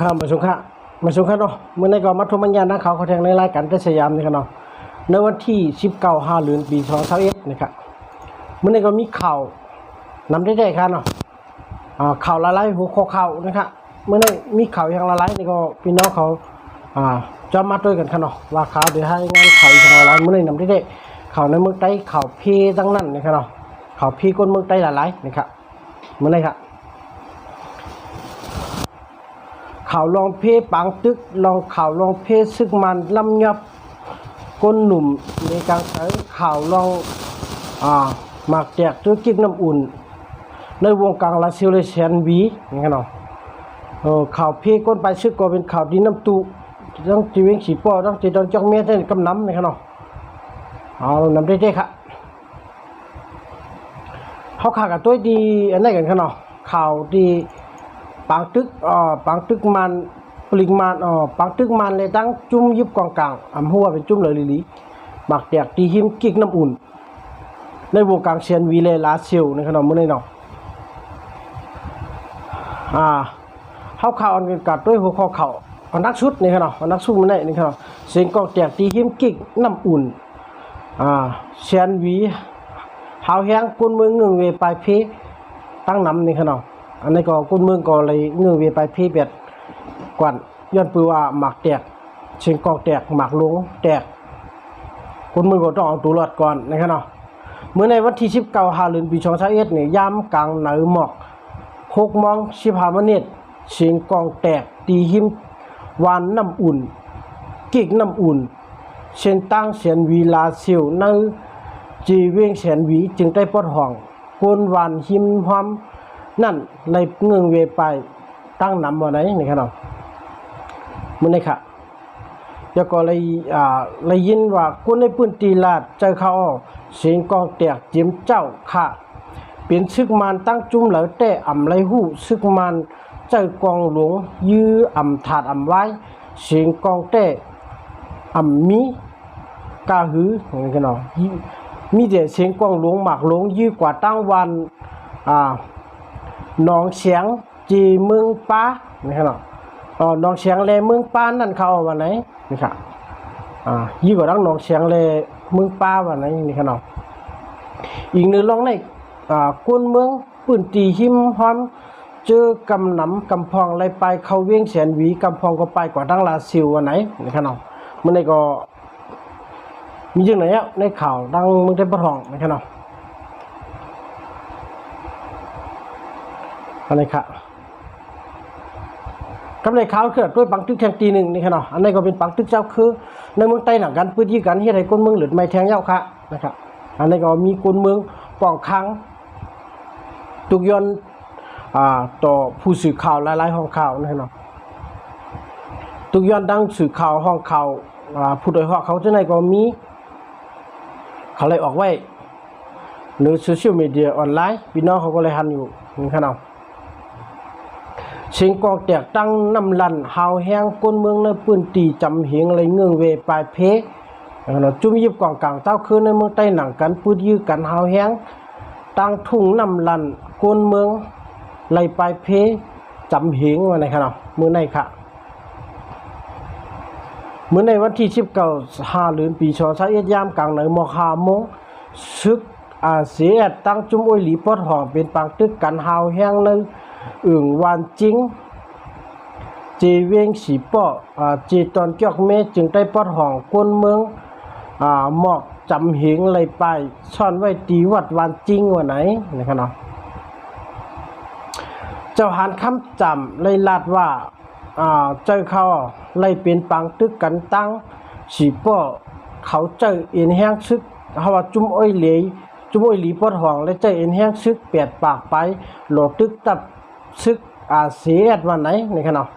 ข้ามมาสงขะมาสงขะเนาะเมื่อในก็มาทมัญญาณนักข่าเขาแทงในรายการเกษตรยามนี่ครับเนาะในวันที่19ห้าเดือนปี2021นะครับเมื่อในก็มีข่าวนำได้ได้ครับเนาะข่าวละลายหัวข้อข่าวนะครับเมื่อในมีข่าวอย่างละลายนี่ก็พี่น้องเขาอ่าจะมาด้วยกันครับเนาะว่าข่าวเดี๋ยวให้งานข่าวอย่างละลายเมื่อในนำได้ได้ข่าวในเมืองใต้ข่าวพีทั้งนั้นนะครับเนาะข่าวพีคนเมืองใต้ละลายนะครับเมื่อในครับ ข่าวลองเพปังตึกลองข่าวลองเพซึกมันลำยับก้นหนุ่มในกลางใช้ข่าวลองอ่าหมากแจกธุรกิจน้ำอุ่น ในวงการลาซิลเลเชนวีอย่างเงี้ยเนาะเออข่าวเพก้นไปซึกก็เป็นข่าวดีน้ำตุต้องจีเวงสีป้อต้องจีดอนจอกเมียได้กำน้ำนี่ครับเนาะเอาน้ำได้ได้ครับเขาข่าวกับตัวดีอันไหนกันครับเนาะข่าวดี ปางตึกอ่อปางตึกมันปริงมันอ่อปางตึกมันเลยตั้งจุ่มยิบกองกลางอำหัวเป็นจุ่มเลยลิลิหมักแตกตีหิมกิกน้ำอุ่น ในวงการเชียนวีเลลาเซียวในขนมมื้อนี้เนาะอ่าเฮาข่าวอันกันกัดด้วยหัวข้อเข่าอันนักชุดนี่ครับเนาะอันนักสู้มันได้นี่ครับเนาะเสียงกองแตกตีหิมกิกน้ำอุ่นอ่าเชียนวีเฮาแฮงกุนเมืองเงึงเวไปเพตั้งน้ำนี่ครับเนาะ อันนี้ก็กุนเมืองก็เลยเงื่อนเวียไปพี่เบียดกวนย้อนปือว่าหมากแตกเชียงกองแตกหมากลงแตกกุนเมืองก็ต้องเอาตัวรอดก่อนนะครับเนาะเมื่อในวันที่19ฮาลืนปี2021เนี่ยยามกลางหนาวหมอก6โมง15นาทีเสียงกองแตกตีหิมวานน้ำอุ่นกิกน้ำอุ่นเชียนตั้งเสียนวีลาเซียวในจีเวียงเสียนวีจึงได้ปลดห้องกวนวานหิมหอม นั่นเลยเงืองเวไปตั้งนำวันไหนนี่ครับเนาะมันนี่ค่ะแล้วก็เลยอ่าเลยยินว่าคนในพื้นที่ลาดเจอเขาเสียงกองแตกจียมเจ้าค่ะเป็นซึกมานตั้งจุ้มเหลาแต่อ่ำไรหู้ซึกมานเจอกองหลวง ยื้ออ่ำถาดอ่ำไว้ เสียงกองแต่อ่ำมีกาหืออย่างนี้กันเนาะมีแต่เสียงกองหลวงหมากหลวงยื้อกว่าตั้งวันอ่า หนองเสียงจีเมืองป้านี่ครับเนาะอ๋อหนองเสียงเลเมืองป้านั่นเขาเอาวันไหนนี่ครับอ่ายี่กว่าดังหนองเสียงเลเมืองป้าวันไหนนี่ครับเนาะอีกหนึ่งลองในอ่ากวนเมืองปืนตีหิมพร้อมเจอกำหนำกำพองไรไปเขาเวียงแสนหวีกำพองก็ไปกว่าดังลาซิววันไหนนี่ครับเนาะมันนี่ก็มีจังไหนอะในข่าวดังเมืองเทพทองนี่ครับเนาะ อันนี้ค่ะกำไรขาวเกิดด้วยปังตึกแทงตีหนึ่งนี่ค่ะเนาะอันนี้ก็เป็นปังตึกเจ้าคือ ในเมืองใต้หนังกันพื้นที่กันเฮ็ดให้คนเมืองหรือไม่แทงเย้าค่ะนะครับอันนี้ก็มีคนเมืองป้องคังตุกยอนอ่าต่อผู้สื่อข่าวหลายๆห้องข่าวนะเนาะตุกยอนดังสื่อข่าวห้องข่าวอ่าผู้โดยหาะเขาจะไหนก็มีเขาเลยออกไว้หรือโซเชียลมีเดียออนไลน์พี่น้องเขาก็เลยหันอยู่นี่ครับเนาะ เสียงกองแตกตั้งน้ำลันหาวแห้งก้นเมืองในปืนตีจำเหงอะไรเงื่องเวปลายเพะครับเนาจุ่มยิบกองกลางเต้าคืนในเมืองใต้หนังกันปืนยื้อกันหาวแห้งตั้งทุ่งน้ำลันก้นเมืองไหลปลายเพจำเหงว่าไหนครับเนาะมือในค่ะเมื่อในวันที่19ฮาลืนปีชอชาเอ็ดยามกลางในมอคาโมงซึกอาเซียตั้งจุมอวยหลีปอดหองเป็นปังตึกกันหาวแห้งใน อึ่งวานจิงเจเวงสีป้ออ่าเจตอนเกียกเมจึงได้ปอดหองก้นเมืองอ่าหมอกจำเหงไหลไปซ่อนไว้ตีวัดวานจิงว่าไหนนะครับเนาะเจ้าหานคำจำเลยลาดว่าอ่าเจ้าเขาเลยเป็นปังตึกกันตั้งสีป้อเขาเจ้าเอ็นแห้งซึกเฮาว่าจุ้มอ้อยเหลยจุ้มอ้อยหลีปอดห้องและเจ้าเอ็นแห้งซึกแปดปากไปหลดตึกตับ ซึกอาเสียดวันไหนนี่ครับเนาะ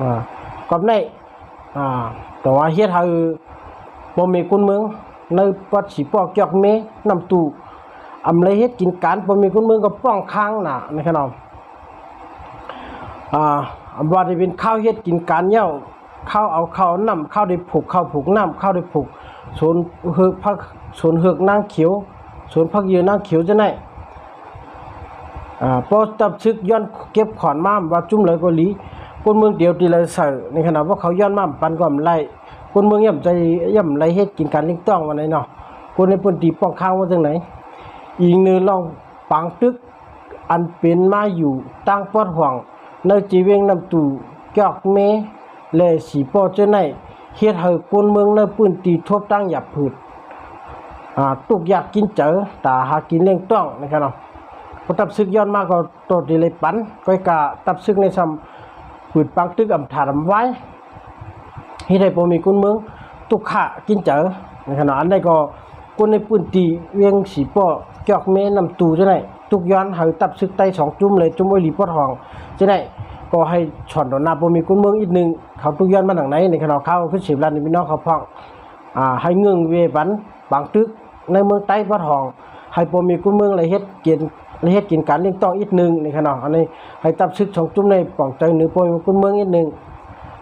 อ่าก็ในอ่าแต่ว่าเฮ็ดให้บ่มีคนเมืองในปัดสีป้อเกี่ยวเมน้ำตู้อำเลยเฮ็ดกินการบ่มีคนเมืองก็ป้องค้างน่ะนะครับน้องอ่าอำว่าได้เป็นข้าวเฮ็ดกินการเหย้าข้าวเอาข้าวน้ำข้าวได้ผูกข้าวผูกน้ำข้าวได้ผูกสวนเฮือกพักสวนเฮือกนางเขียวสวนพักยืนนางเขียวจะไหน อ่าพอตับซึกย้อนเก็บขอนม้ามว่าจุ่มเลยก็หลีคนเมืองเดียวตีเลยใส่ในขณะว่าเขาย้อนม้ามปันก่อมไล่คนเมืองย่ำใจย่ำไรเฮ็ดกินการลิงต้องวันไหนเนาะคนในพื้นที่ป้องข้างว่าจังไหนอีกหนึ่งลองปังตึกอันเป็นมาอยู่ตั้งปอดห่วงในจีเวงนำตู่จอกเมและสีปอเจ้าไหนเฮ็ดให้คนเมืองในพื้นที่ทบตั้งหยับผืดตุกอยากกินเจอตาหากินเลี้ยงต้องนะครับเนาะ พอตับซึกย้อนมาก็โตดีเลยปันก้อยกะตับซึกในซ้ำผืดปังตึกอำถาดำไว้เฮ็ดให้บ่มีคนเมือง ตุกขะกินเจอในะครับเนาะอันใดก็คนในพื้นที่เวียงสีปอจอกเมนำตูเจ้าไหนทุกย้อนห้ตับซึกไตสองจุ่มเลยจุ่มไว้หลีปอดหองจะได้ก็ให้ช่อนดอนนาบ่มีกุนเมืองอีกหนึ่งเขาทุกย้อนมาทางไหนในขณะเข้าคือสิบล้านนี่พี่น้องเขาพ้องอ่าให้เงืองเวบันบางตึกในเมืองใต้ปอดหองให้บ่มีกุนเมืองเลยเฮ็ดกิน เลยเฮ็ดกินการเลี้ยงต้องอีกหนึ่งในขณะอันนี้ให้ตับซึกสองจุ่มในป่องใจหรือบ่มีกุนเมืองอีกหนึง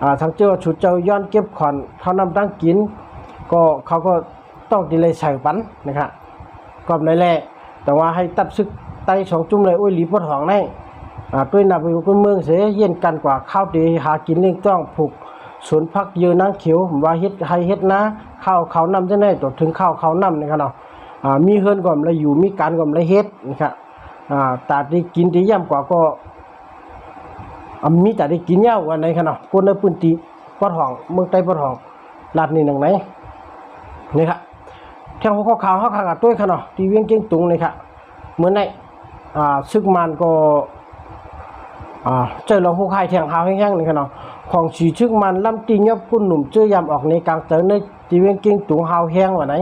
อ่าทางเจ้าฉุดเจ้าย้อนเก็บขอนเขานำตั้งกิน ก็เขาก็ต้องดีเลยใส่ปันนะครับกรอบในแหละแต่ว่าให้ตับซึกไตสองจุ่มเลยโอ้ยหลีปวดห้องในอ่าด้วยนับไปคนเมืองเสียเย็นกันกว่าข้าวดีหากินเลี้ยงต้องผูกสวนพักยอะนางเขียวว่าเฮ็ดให้เฮ็ดนะข้าวเขานำจะได้ตัวถึงข้าวเขานำนี่ครับเนาะอ่ามีเฮือนก่อนแล้วอยู่มีการก่อนแล้วเฮ็ดนะครับ ตาที่กินที่ย่ำกว่าก็อ่ามีแต่ได้กินเย้าวกว่าไหนครับเนาะคนในพื้นที่ปวดห้องเมืองใต้ปวดห้องลาดนี่หนังไหนนี่ครับแข่งหัวข้อขาวเขาขากับตัวขนาดที่เวียงเก่งตุงเลยค่ะเหมือนในอ่าซึกมันก็อ่าเจอลองผู้คายแทงหาวแห้งๆนี่ขนาดของสีชึกมันลำตียบกุนหนุ่มเจอยำออกในกลางเจอในที่เวียงเก่งตุงหาวแห้งว่าไหน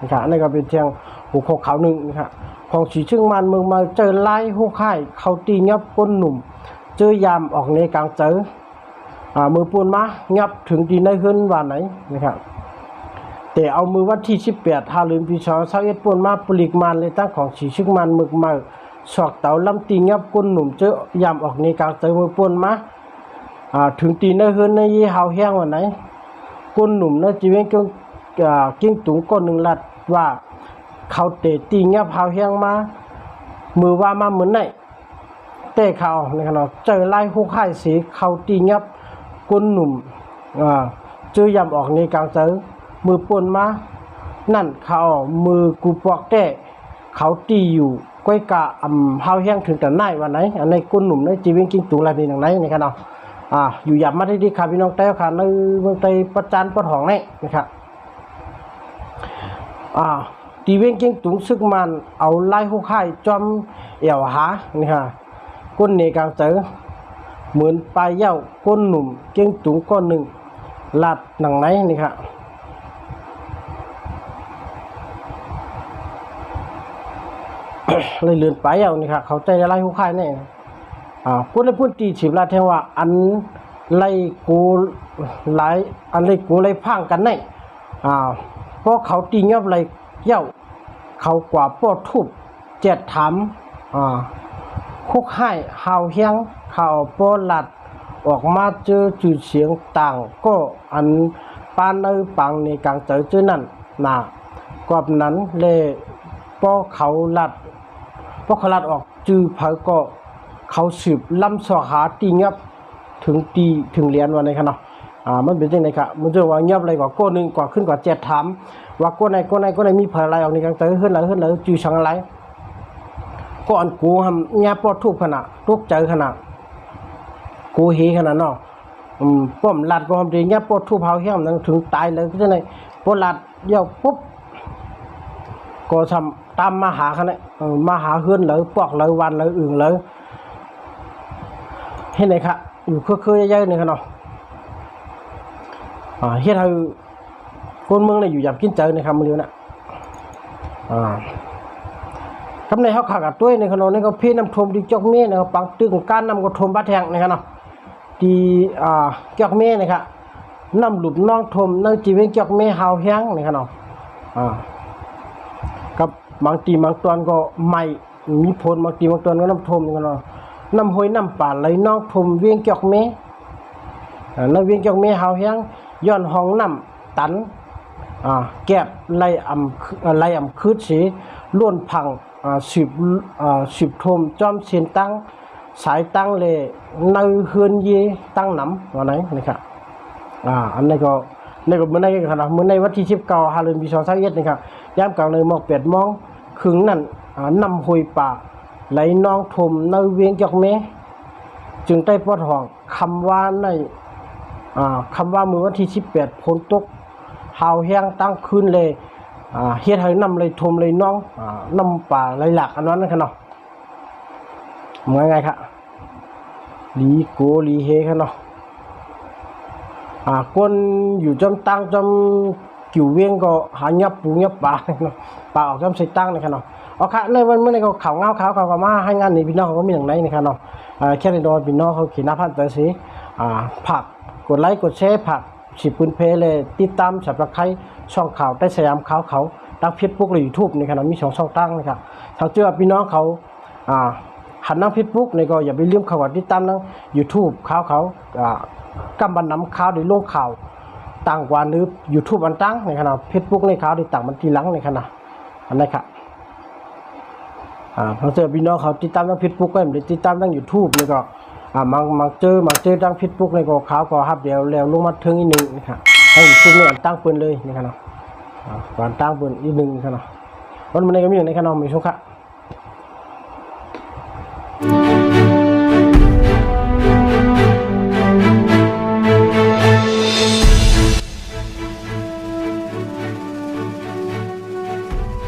นี่ค่ะนี่ก็เป็นเทียงหัวข้อขาวหนึ่งนี่ค่ะ ของสีชึกมันเมืองมาเจอไล่ผู้คายเขาตียบกุนหนุ่ม เจอยำออกในกลางเจออ่ามือปูนมางับถึงดีในขึ้นว่าไหนนะครับแต่เอามือวันที่ 18ฮาลืนปีชอเศร้าเอ็ดป่วนมาปลิกมันเลยตั้งของสีชึกมันมึกมาสอกเตาลำตีงับก้นหนุ่มเจอยามออกในกลางเตยมือป่วนมาอ่าถึงตีในเฮือนในยี่เฮาแห้งวันไหนก้นหนุ่มในจีเวงกิ้งกิ้งตุงก้นหนึ่งลัดว่า เขาเตะตีเงับเฮาแห้งมา มือว่ามาเหมือนไหนเตะเขาในขณะเจอไล่หุกไข่สีเขาตีเงับก้นหนุ่มอ่าเจอยามออกในกลางเตยมือปนมา นั่นเขามือกูปอกแต้เขาตีอยู่ก้อยกะอำเฮาแห้งถึงแต่ไหนวันไหนอันในกุนหนุ่มในจีเวงกิ้งตุงอะไรนี่างไหนนี่ครับเนาะอ่าอยู่หยับมาได้ดีครับพี่น้องแต้วค่ะในเมืองไทยประจานประทองนี่นะครับอ่า ตีเวงกิ้งตุงซึกมันเอาไล่หูค่ายจอมเอวหานี่ค่ะก้นเนกลางเจอเหมือนปลายเย้าก้นหนุ่มเก้งตุงก้อนหนึ่งลาดหนังไหนนี่ค่ะเลยเลื่อนไปเอานี่ค่ะเขาใจไล่หูค่ายแน่อ่าพูดเลยพูดตีฉิบลาแทว่าอันไล่กูหลายอันไล่กูไล่พังกันแน่อ่าเพราะเขาตีเงียบไล่ เย้าเขากว่าปอดทุบเจ็ดถามอ่าคุกให้หาเฮียงเขาปอหลัดออกมาเจอจุดเสียงต่างก็อันปานเอปังในกลางเจอเจอนั่นนะกอบนั้นเลยพอเขาหลัดพอเขาหลัดออกจือเผาก็เขาสืบลำสอหาตีเงับถึงตีถึงเหรียญวันไหนครับเนาะอ่ามันเป็นยังไงครับมันจะว่าเงียบอะไรกว่าก้นหนึ่งกว่าขึ้นกว่าเจ็ดถาม ว่าก้ไหนก้ไหนก้ไหนมีเผาอะไรออกในกลางเตยขึ้นแล้วขึ้นแล้วจือชังอะไรก็อันกูทำเงียบปอดทุบขนาดทุกใจขนาดกูเฮขนาดเนาะอืมป้อมลัดก็ทำดีเงียบปอดทุบเผาเฮี้ยมนั่นถึงตายเลยก็จะไหนพอลัดเดี่ยวปุ๊บก็ทำตามมาหาขาเนี่ยเออมาหาเฮือนเลยปอกเลยวันเลยอื่นเลยเห็นไหมครับอยู่เครือๆเยอะๆนี่ครับเนาะอ่าเฮ็ดให้ คนเมืองเนี่ยอยู่ยับกินเจอนะครับมื้อนี้นะอ่าทำในเฮาขากับตัวในขนมนี่ก็พี่น้ำทมดีจอกเมฆนะครับปังตึงการน้ำก็ทมบัดแทงนะครับเนาะดีอ่าจอกเมฆนะครับน้ำหลุบน้องทมน้ำจีเวงจอกเมฆเฮาแห้งนะครับเนาะอ่ากับบางตีบางตอนก็ใหม่มีผลบางตีบางตอนก็น้ำทมกันเนาะน้ำห้อยน้ำป่าไหลน้องทมเวียงจอกเมอ่าแล้วเวียงจอกเมเฮาเฮียงย้อนห้องน้ำตัน แก็บไหลอ่ำไหลอ่ำคืดสีล้วนพังสิบสิบทมจอมเชียนตั้งสายตั้งเลยในเฮือนเยตั้งหนำว่าไหนนะครับอ่าอันนี้ก็ในก็เมื่อในกันนะเมื่อในวันที่สิบเก้าฮาเลนปีสองสามเอ็ดนะครับยามกลางเลยหมอกแปดมองครึ่งนั่นนำหวยป่าไหลนองถมในเวียงจอกเมจึงได้ปลดห้องคำว่าในคำว่ามือวันที่18ฝนตกาวแห้งตั้งคืนเลยเฮ็ดให้น้ำเลยทมเลยน้องอน้ำป่าไหลหลากอันนั้นนะครับเนาะเหมือนไงครับลีโกลีเฮครับเนาะอ่าคนอยู่จำตั้งจำกิ่วเวียงก็หายับปูยับป่าเนาะป่าออกจำใส่ตั้งนะครับเนาะเอาค่ะในวันเมื่อในก็ขาวเงาขาวเขาก็มาให้งานในพี่น้องเขาก็มีอย่างไรนะครับเนาะอ่าแค่ในดอนพี่น้องเขาขีดหน้าพันตัวสีผักกดไลค์กดแชร์ผัก สิบปืนเพลเลยติดตามสับตะไคร้ช่องข่าวได้สยามข่าวเขาตั้งเพจบุ๊กหรือยูทูบในขณะมีสองช่องตั้งนะครับถ้าเจอพี่น้องเขาอ่าหันนั่งเพจบุ๊กในก็อย่าไปลืมเข้ากดติดตามนั่งยูทูบข่าวเขาอ่ากำบันน้ำข่าวหรือโลงข่าวต่างกว่าหรือยูทูบอันตั้งในขณะเพจบุ๊กในข่าวที่ต่างมันทีหลังในขณะอันนี้ครับอ่าพอเจอพี่น้องเขาติดตามทางเฟซบุ๊กก็หรือติดตามทางยูทูบนี่ก็ อ่ามังมังเจอมังเจอตั้งพิษปุ๊กนี่ก็ขาวกอฮับเดียวแล้วลงมาถึงอีกหนึ่งนะครับให้ขึ้นเนี่ยตั้งปืนเลยนี่ครับเนาะก่อนตั้งปืนอีกหนึ่งนะครับเนาะวันนี้ก็มีอย่างในขนมมีชุกะ